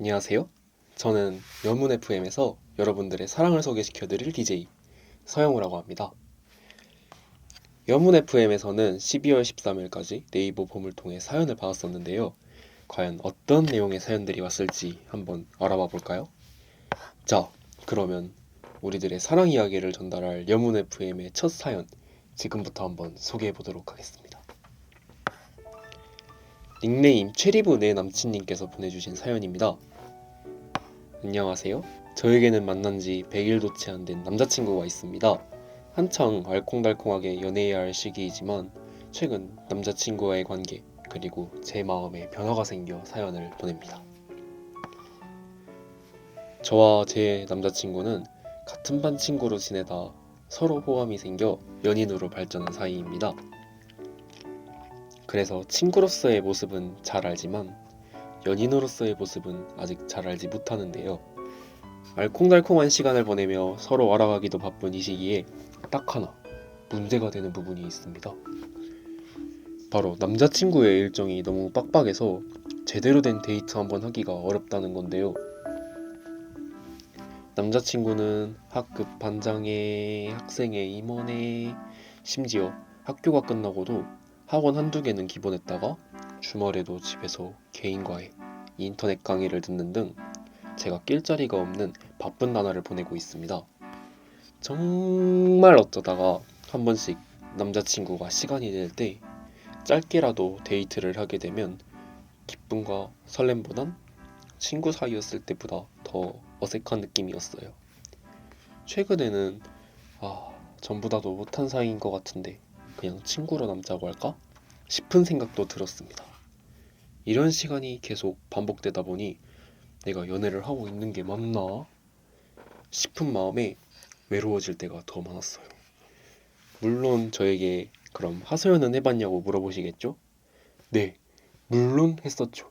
안녕하세요. 저는 연문 FM에서 여러분들의 사랑을 소개시켜드릴 DJ 서영우라고 합니다. 연문 FM에서는 12월 13일까지 네이버 봄을 통해 사연을 받았었는데요. 과연 어떤 내용의 사연들이 왔을지 한번 알아봐 볼까요? 자, 그러면 우리들의 사랑 이야기를 전달할 연문 FM의 첫 사연 지금부터 한번 소개해 보도록 하겠습니다. 닉네임 체리브 내 남친님께서 보내주신 사연입니다. 안녕하세요. 저에게는 만난 지 100일도 채 안 된 남자친구가 있습니다. 한창 알콩달콩하게 연애해야 할 시기이지만 최근 남자친구와의 관계 그리고 제 마음에 변화가 생겨 사연을 보냅니다. 저와 제 남자친구는 같은 반 친구로 지내다 서로 호감이 생겨 연인으로 발전한 사이입니다. 그래서 친구로서의 모습은 잘 알지만 연인으로서의 모습은 아직 잘 알지 못하는데요. 알콩달콩한 시간을 보내며 서로 알아가기도 바쁜 이 시기에 딱 하나 문제가 되는 부분이 있습니다. 바로 남자친구의 일정이 너무 빡빡해서 제대로 된 데이트 한번 하기가 어렵다는 건데요. 남자친구는 학급 반장에 학생회 임원에 심지어 학교가 끝나고도 학원 한두 개는 기본했다가 주말에도 집에서 개인 과외, 인터넷 강의를 듣는 등 제가 낄 자리가 없는 바쁜 나날을 보내고 있습니다. 정말 어쩌다가 한 번씩 남자친구가 시간이 될 때 짧게라도 데이트를 하게 되면 기쁨과 설렘보단 친구 사이였을 때보다 더 어색한 느낌이었어요. 최근에는 아, 전보다도 못한 사이인 것 같은데 그냥 친구로 남자고 할까? 싶은 생각도 들었습니다. 이런 시간이 계속 반복되다 보니 내가 연애를 하고 있는 게 맞나? 싶은 마음에 외로워질 때가 더 많았어요. 물론 저에게 그럼 하소연은 해봤냐고 물어보시겠죠? 네, 물론 했었죠.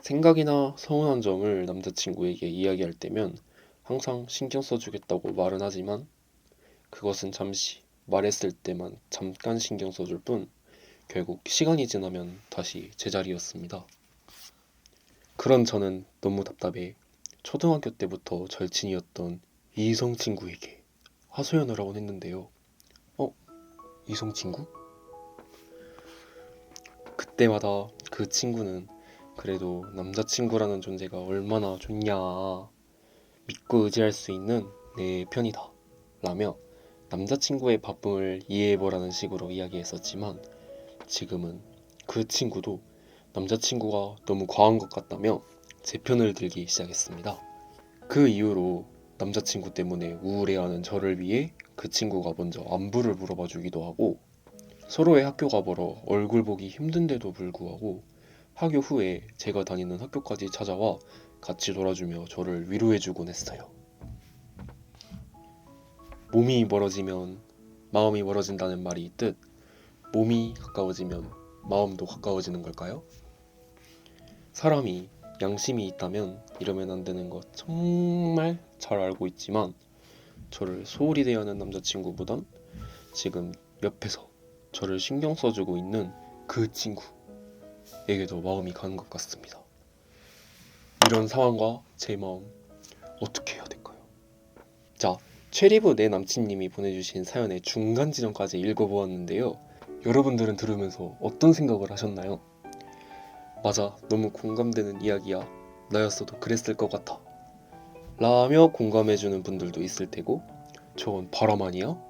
생각이나 서운한 점을 남자친구에게 이야기할 때면 항상 신경 써주겠다고 말은 하지만 그것은 잠시 말했을 때만 잠깐 신경 써줄 뿐 결국 시간이 지나면 다시 제자리였습니다. 그런 저는 너무 답답해 초등학교 때부터 절친이었던 이성 친구에게 하소연을 하곤 했는데요. 어? 이성 친구? 그때마다 그 친구는 그래도 남자친구라는 존재가 얼마나 좋냐 믿고 의지할 수 있는 내 편이다 라며 남자친구의 바쁨을 이해해보라는 식으로 이야기했었지만 지금은 그 친구도 남자친구가 너무 과한 것 같다며 제 편을 들기 시작했습니다. 그 이후로 남자친구 때문에 우울해하는 저를 위해 그 친구가 먼저 안부를 물어봐 주기도 하고 서로의 학교가 멀어 얼굴 보기 힘든데도 불구하고 학교 후에 제가 다니는 학교까지 찾아와 같이 놀아주며 저를 위로해주곤 했어요. 몸이 멀어지면 마음이 멀어진다는 말이 있듯 몸이 가까워지면 마음도 가까워지는 걸까요? 사람이 양심이 있다면 이러면 안 되는 것 정말 잘 알고 있지만 저를 소홀히 대하는 남자친구보단 지금 옆에서 저를 신경 써주고 있는 그 친구에게 더 마음이 가는 것 같습니다. 이런 상황과 제 마음 어떻게 해야 될까요? 자, 체리브 내 남친님이 보내주신 사연의 중간 지점까지 읽어보았는데요. 여러분들은 들으면서 어떤 생각을 하셨나요? 맞아, 너무 공감되는 이야기야. 나였어도 그랬을 것 같아. 라며 공감해주는 분들도 있을 테고, 저건 바람 아니야?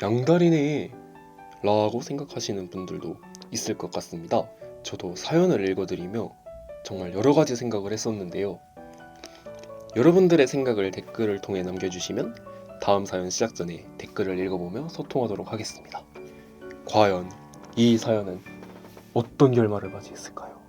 양다리네. 라고 생각하시는 분들도 있을 것 같습니다. 저도 사연을 읽어드리며 정말 여러 가지 생각을 했었는데요. 여러분들의 생각을 댓글을 통해 남겨주시면 다음 사연 시작 전에 댓글을 읽어보며 소통하도록 하겠습니다. 과연 이 사연은 어떤 결말을 맞이했을까요?